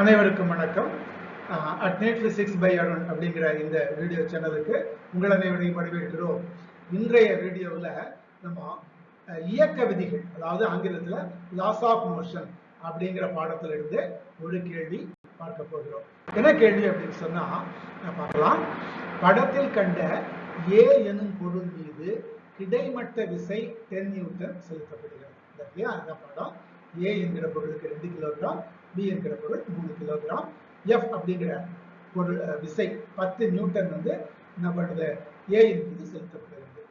அனைவருக்கும் வணக்கம். Adnate physics by Arun அப்படிங்கிற இந்த வீடியோ சேனலுக்கு உங்கள் அனைவரையும் வரவேற்கிறோம். இன்றைய வீடியோவில் நம்ம இயக்க விதிகள் அதாவது ஆங்கிலத்தில் லாஸ் ஆஃப் மோஷன் அப்படிங்கிற பாடத்திலிருந்து ஒரு கேள்வி பார்க்க போகிறோம். என்ன கேள்வி அப்படின்னு சொன்னா பார்க்கலாம். படத்தில் கண்ட ஏ எனும் பொருள் மீது கிடைமட்ட விசை டென் நியூட்டன் செலுத்தப்படுகிறது. இல்லையா இந்த படம் ஏ என்கிற பொருளுக்கு ரெண்டு கிலோகிராம் பி என்கிற பொருள் மூணு கிலோகிராம் எஃப் அப்படிங்கிற பொருள் விசை பத்து நியூட்டன் வந்து என்ன பண்ணுது? ஏ மீது செலுத்தப்படுகிறது.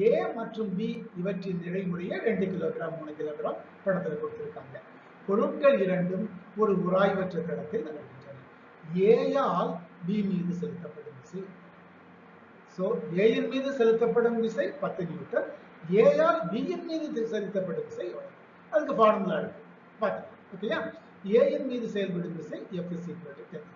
ஏ மற்றும் பி இவற்றின் இடைமுறையே ரெண்டு கிலோகிராம் மூணு கிலோகிராம் படத்தில் கொடுத்திருக்காங்க. பொருட்கள் இரண்டும் ஒரு உராய்வற்ற தடத்தில் நகர்கின்றன. ஏயால் பி மீது செலுத்தப்படும் விசை. சோ ஏயின் மீது செலுத்தப்படும் விசை பத்து நியூட்டன். ஏயால் பியின் மீது செலுத்தப்படும் விசை எவ்வளவு? அதுக்கு ஃபார்முலா இருக்கு. பார்த்து ஓகேயா ஏயின் மீது செயல்படும் விசை F is equal to ten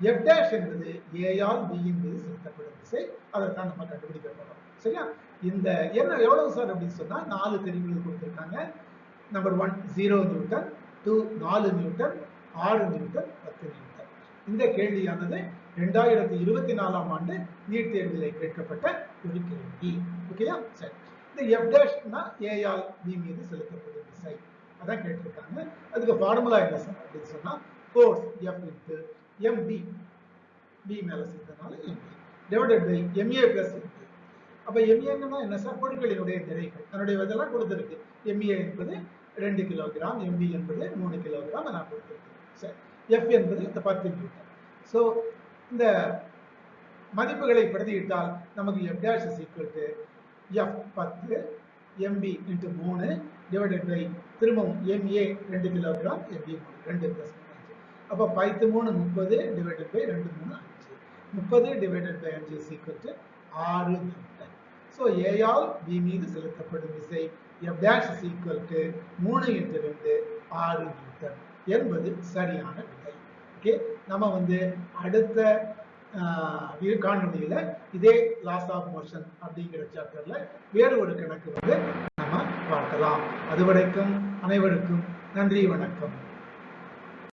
F dash என்பது ஏயால் பியின் மீது செலுத்தப்படும் விசை அதைத்தான் நம்ம கண்டுபிடிக்க போறோம். சரியா? இந்த என்ன எவ்வளவு சார் அப்படின்னு சொன்னா நாலு தெரிவுகள் கொடுத்திருக்காங்க. Number one zero newton two நாலு நியூட்டன் ஆறு நியூட்டன் பத்து நியூட்டன் இந்த கேள்வியானது ரெண்டாயிரத்தி இருபத்தி நாலாம் ஆண்டு நீட் தேர்விலே கேட்கப்பட்ட ஒரு கேள்வி. ஓகேயா சரி. இந்த எஃப் டேஷ்னா ஏஆர் பி மீது செலுத்தப்படும் விசை அதான் கேட்டிருக்காங்க. அதுக்கு ஃபார்முலா என்ன சார் அப்படின்னு சொன்னா force F into MD B மேல செலுத்தனால MB divided by MA plus MB அப்ப எம்ஏன்னா என்ன சார் பொருட்களினுடைய நிறைகள் தன்னுடைய இதெல்லாம் கொடுத்துருக்கு. எம்ஏ என்பது ரெண்டு கிலோகிராம் எம்பி என்பது மூணு கிலோகிராம் நான் கொடுத்துருக்கேன் சரி. எஃப் என்பது இந்த பத்து நியூட்டன் ஸோ இந்த மதிப்புகளை பிரதியிட்டால் நமக்கு F dash is equal to F பத்து எம்பி இன்ட்டு மூணு டிவைடட் பை திரும்பவும் எம்ஏ ரெண்டு கிலோகிராம் எம்பி மூணு ரெண்டு ப்ளஸ் அஞ்சு. அப்போ பைத்து மூணு முப்பது டிவைடட் பை ரெண்டு மூணு அஞ்சு. முப்பது டிவைடட் பை அஞ்சு இஸ் ஆறு நியூட்டன் ஸோ ஏயால் பி மீது செலுத்தப்படும் விசை F dash is equal to மூணு இன்ட்டு ரெண்டு ஆறு நியூட்டன் என்பது சரியான விடை. ஓகே நம்ம வந்து அடுத்த ஆஹ், காணொளியில இதே லாஸ் ஆஃப் மோஷன் அப்படிங்கிற சாப்டர்ல வேறு ஒரு கணக்கு வந்து நம்ம பார்க்கலாம். அதுவரைக்கும் அனைவருக்கும் நன்றி வணக்கம்.